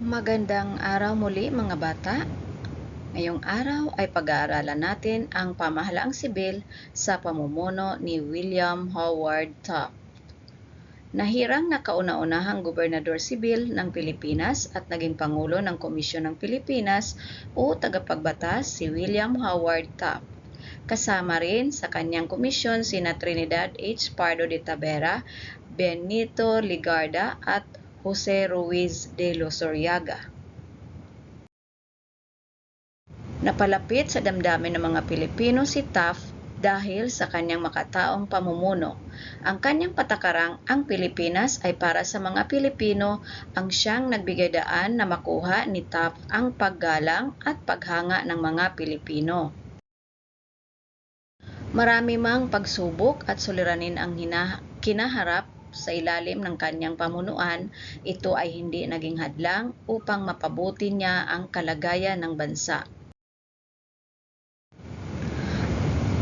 Magandang araw muli mga bata. Ngayong araw ay pag-aaralan natin ang pamahalaang sibil sa pamumuno ni William Howard Taft. Nahirang na kauna-unahang gobernador sibil ng Pilipinas at naging pangulo ng Komisyon ng Pilipinas o tagapagbatas si William Howard Taft. Kasama rin sa kanyang komisyon sina Trinidad H. Pardo de Tavera, Benito Ligarda at Jose Ruiz de Losuriaga. Napalapit sa damdamin ng mga Pilipino si Taft dahil sa kanyang makataong pamumuno. Ang kanyang patakarang ang Pilipinas ay para sa mga Pilipino ang siyang nagbigay daan na makuha ni Taft ang paggalang at paghanga ng mga Pilipino. Marami mang pagsubok at suliranin ang hina- kinaharap sa ilalim ng kanyang pamunuan, ito ay hindi naging hadlang upang mapabuti niya ang kalagayan ng bansa.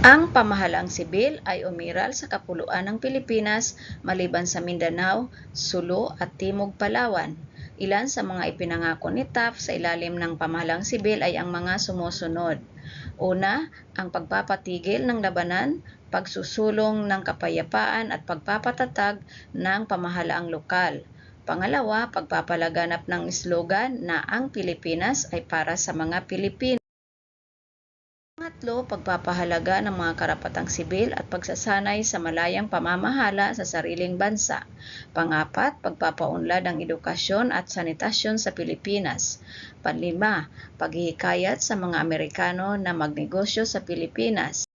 Ang pamahalang sibil ay umiral sa kapuluan ng Pilipinas maliban sa Mindanao, Sulu at Timog Palawan. Ilan sa mga ipinangako ni Taft sa ilalim ng pamahalang sibil ay ang mga sumusunod. Una, ang pagpapatigil ng labanan, pagsusulong ng kapayapaan at pagpapatatag ng pamahalaang lokal. Pangalawa, pagpapalaganap ng slogan na ang Pilipinas ay para sa mga Pilipino. Pangatlo, pagpapahalaga ng mga karapatang sibil at pagsasanay sa malayang pamamahala sa sariling bansa. Pangapat, pagpapaunlad ng edukasyon at sanitasyon sa Pilipinas. Panlima, paghihikayat sa mga Amerikano na magnegosyo sa Pilipinas.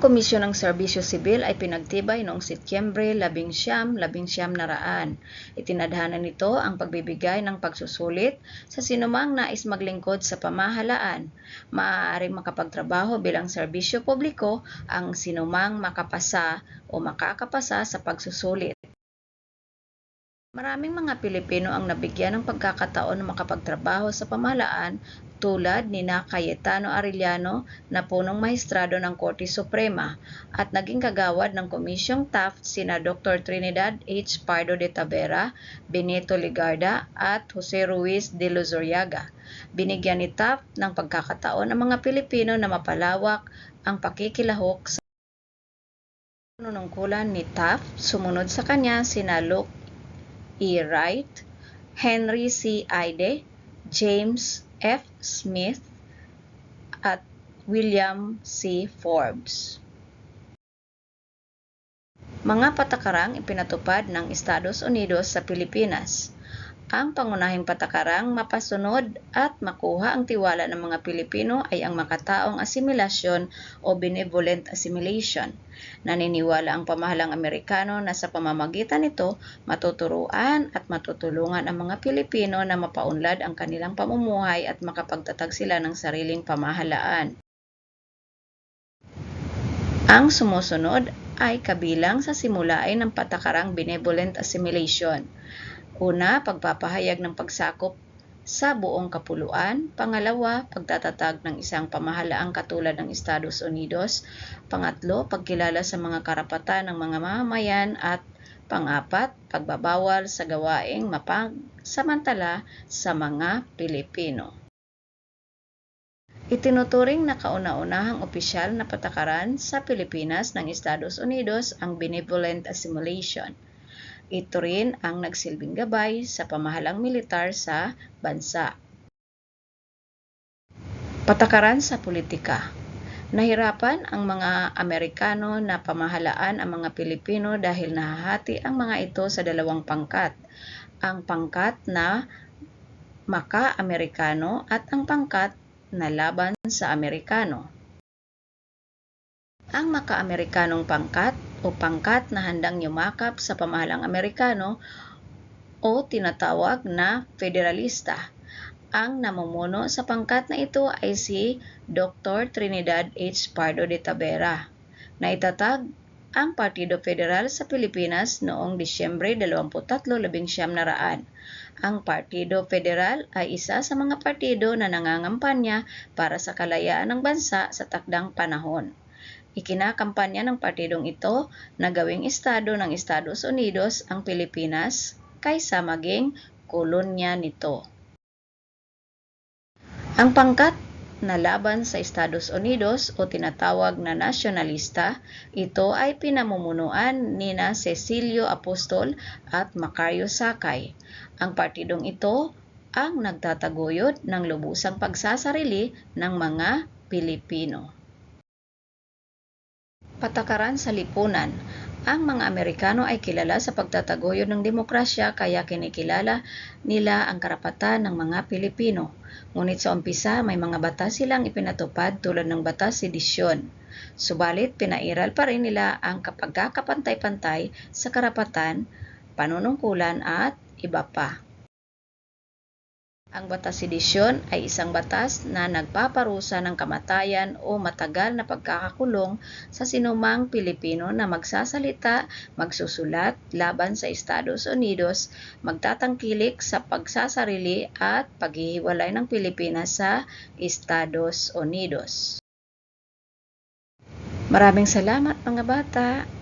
Komisyon ng Serbisyo Sibil ay pinagtibay noong Setyembre 11, 11 naraan. Itinadhana nito ang pagbibigay ng pagsusulit sa sinumang nais maglingkod sa pamahalaan. Maaaring makapagtrabaho bilang serbisyo publiko ang sinumang makapasa o makakapasa sa pagsusulit. Maraming mga Pilipino ang nabigyan ng pagkakataon na makapagtrabaho sa pamahalaan tulad ni na Cayetano Arellano na punong maestrado ng Korte Suprema at naging kagawad ng Komisyong Taft sina Dr. Trinidad H. Pardo de Tavera, Benito Ligarda at Jose Ruiz de Lozuriaga. Binigyan ni Taft ng pagkakataon ang mga Pilipino na mapalawak ang pakikilahok sa panunungkulan ni Taft. Sumunod sa kanya sina Luke E. Wright, Henry C. Ide, James F. Smith, at William C. Forbes. Mga patakarang ipinatupad ng Estados Unidos sa Pilipinas. Ang pangunahing patakarang mapasunod at makuha ang tiwala ng mga Pilipino ay ang makataong asimilasyon o benevolent assimilation. Naniniwala ang pamahalang Amerikano na sa pamamagitan nito matuturuan at matutulungan ang mga Pilipino na mapaunlad ang kanilang pamumuhay at makapagtatag sila ng sariling pamahalaan. Ang sumusunod ay kabilang sa simulain ng patakarang benevolent assimilation. Una, pagpapahayag ng pagsakop sa buong kapuluan. Pangalawa, pagtatatag ng isang pamahalaang katulad ng Estados Unidos. Pangatlo, pagkilala sa mga karapatan ng mga mamamayan. At pangapat, pagbabawal sa gawaing mapagsamantala sa mga Pilipino. Itinuturing na kauna-unahang opisyal na patakaran sa Pilipinas ng Estados Unidos ang benevolent assimilation. Ito rin ang nagsilbing gabay sa pamahalang militar sa bansa. Patakaran sa politika. Nahirapan ang mga Amerikano na pamahalaan ang mga Pilipino dahil nahahati ang mga ito sa dalawang pangkat. Ang pangkat na maka-Amerikano at ang pangkat na laban sa Amerikano. Ang maka-Amerikanong pangkat o pangkat na handang yumakap sa pamahalang Amerikano o tinatawag na federalista. Ang namumuno sa pangkat na ito ay si Dr. Trinidad H. Pardo de Tavera. Naitatag ang Partido Federal sa Pilipinas noong Disyembre 23, 19 naraan. Ang Partido Federal ay isa sa mga partido na nangangampanya para sa kalayaan ng bansa sa takdang panahon. Ikinakampanya ng partidong ito na gawing estado ng Estados Unidos ang Pilipinas kaysa maging kolonya nito. Ang pangkat na laban sa Estados Unidos o tinatawag na nasyonalista, ito ay pinamumunuan nina Cecilio Apostol at Macario Sakay. Ang partidong ito ang nagtataguyod ng lubusang pagsasarili ng mga Pilipino. Patakaran sa lipunan ang mga Amerikano ay kilala sa pagtataguyod ng demokrasya kaya kinikilala nila ang karapatan ng mga Pilipino. Ngunit sa umpisa may mga batas silang ipinatupad tulad ng batas sedisyon. Subalit pinairal pa rin nila ang kapagkakapantay-pantay sa karapatan, panunungkulan at iba pa. Ang batas sedisyon ay isang batas na nagpaparusa ng kamatayan o matagal na pagkakakulong sa sinumang Pilipino na magsasalita, magsusulat laban sa Estados Unidos, magtatangkilik sa pagsasarili at paghihiwalay ng Pilipinas sa Estados Unidos. Maraming salamat mga bata!